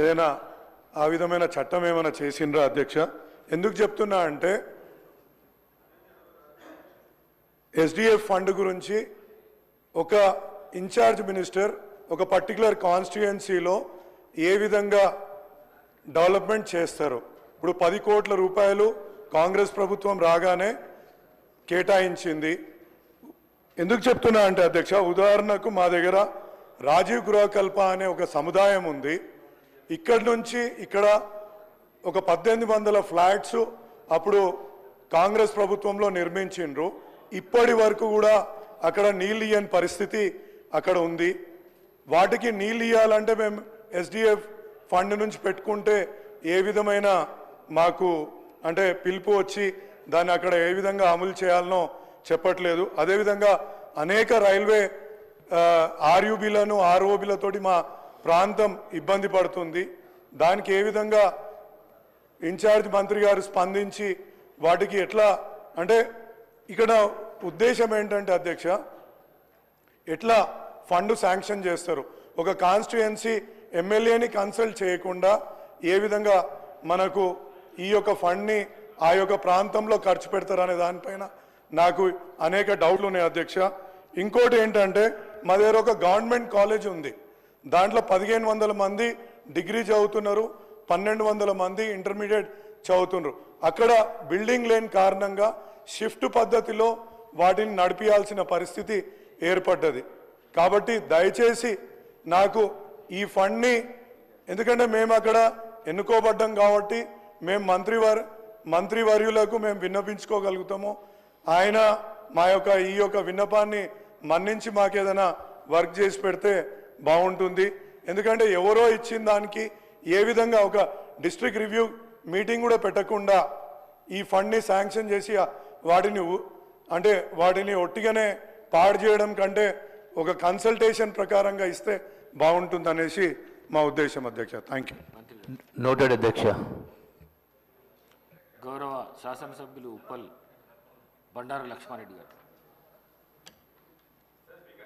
ఏదైనా ఆ విధమైన చట్టం ఏమైనా చేసిండ్రా అధ్యక్ష? ఎందుకు చెప్తున్నా అంటే ఎస్డిఎఫ్ ఫండ్ గురించి ఒక ఇన్ఛార్జ్ మినిస్టర్ ఒక పర్టికులర్ కాన్స్టిట్యుయెన్సీలో ఏ విధంగా డెవలప్మెంట్ చేస్తారు? ఇప్పుడు పది కోట్ల రూపాయలు కాంగ్రెస్ ప్రభుత్వం రాగానే కేటాయించింది. ఎందుకు చెప్తున్నా అంటే అధ్యక్ష ఉదాహరణకు మా దగ్గర రాజీవ్ గృహకల్ప అనే ఒక సముదాయం ఉంది. ఇక్కడి నుంచి ఇక్కడ ఒక పద్దెనిమిది వందల ఫ్లాట్స్ అప్పుడు కాంగ్రెస్ ప్రభుత్వంలో నిర్మించిండ్రు. ఇప్పటి వరకు కూడా అక్కడ నీళ్ళు ఇయ్యని పరిస్థితి అక్కడ ఉంది. వాటికి నీళ్ళు ఇవ్వాలంటే మేము ఎస్డిఎఫ్ ఫండ్ నుంచి పెట్టుకుంటే ఏ విధమైన మాకు అంటే పిలుపు వచ్చి దాన్ని అక్కడ ఏ విధంగా అమలు చేయాలనో చెప్పట్లేదు. అదేవిధంగా అనేక రైల్వే ఆర్యూబీలను ఆర్ఓబీలతోటి మా ప్రాంతం ఇబ్బంది పడుతుంది. దానికి ఏ విధంగా ఇన్ఛార్జ్ మంత్రి గారు స్పందించి వాటికి ఎట్లా అంటే ఇక్కడ ఉద్దేశం ఏంటంటే అధ్యక్ష ఎట్లా ఫండ్ శాంక్షన్ చేస్తారు? ఒక కాన్స్టిట్యుయెన్సీ ఎమ్మెల్యేని కన్సల్ట్ చేయకుండా ఏ విధంగా మనకు ఈ యొక్క ఫండ్ని ఆ యొక్క ప్రాంతంలో ఖర్చు పెడతారనే దానిపైన నాకు అనేక డౌట్లు ఉన్నాయి అధ్యక్ష. ఇంకోటి ఏంటంటే మా దగ్గర ఒక గవర్నమెంట్ కాలేజ్ ఉంది. దాంట్లో పదిహేను వందల మంది డిగ్రీ చదువుతున్నారు పన్నెండు వందల మంది ఇంటర్మీడియట్ చదువుతున్నారు. అక్కడ బిల్డింగ్ లేని కారణంగా షిఫ్ట్ పద్ధతిలో వాటిని నడిపించాల్సిన పరిస్థితి ఏర్పడ్డది. కాబట్టి దయచేసి నాకు ఈ ఫండ్ని ఎందుకంటే మేము అక్కడ ఎన్నుకోబడ్డం కాబట్టి మేము మంత్రివర్ మంత్రివర్యులకు మేము విన్నపించుకోగలుగుతాము ఆయన మా యొక్క ఈ యొక్క విన్నపాన్ని మన్నించి మాకేదైనా వర్క్ చేసి పెడితే బాగుంటుంది. ఎందుకంటే ఎవరో ఇచ్చిన దానికి ఏ విధంగా ఒక డిస్ట్రిక్ట్ రివ్యూ మీటింగ్ కూడా పెట్టకుండా ఈ ఫండ్ని శాంక్షన్ చేసి వాటిని అంటే వాటిని ఒట్టిగానే పాడు చేయడం కంటే ఒక కన్సల్టేషన్ ప్రకారంగా ఇస్తే బాగుంటుంది అనేసి మా ఉద్దేశం అధ్యక్ష. థ్యాంక్ యూ నోటెడ్ అధ్యక్ష. గౌరవ శాసనసభ్యులు ఉప్పల్ బండారు లక్ష్మారెడ్డి గారు.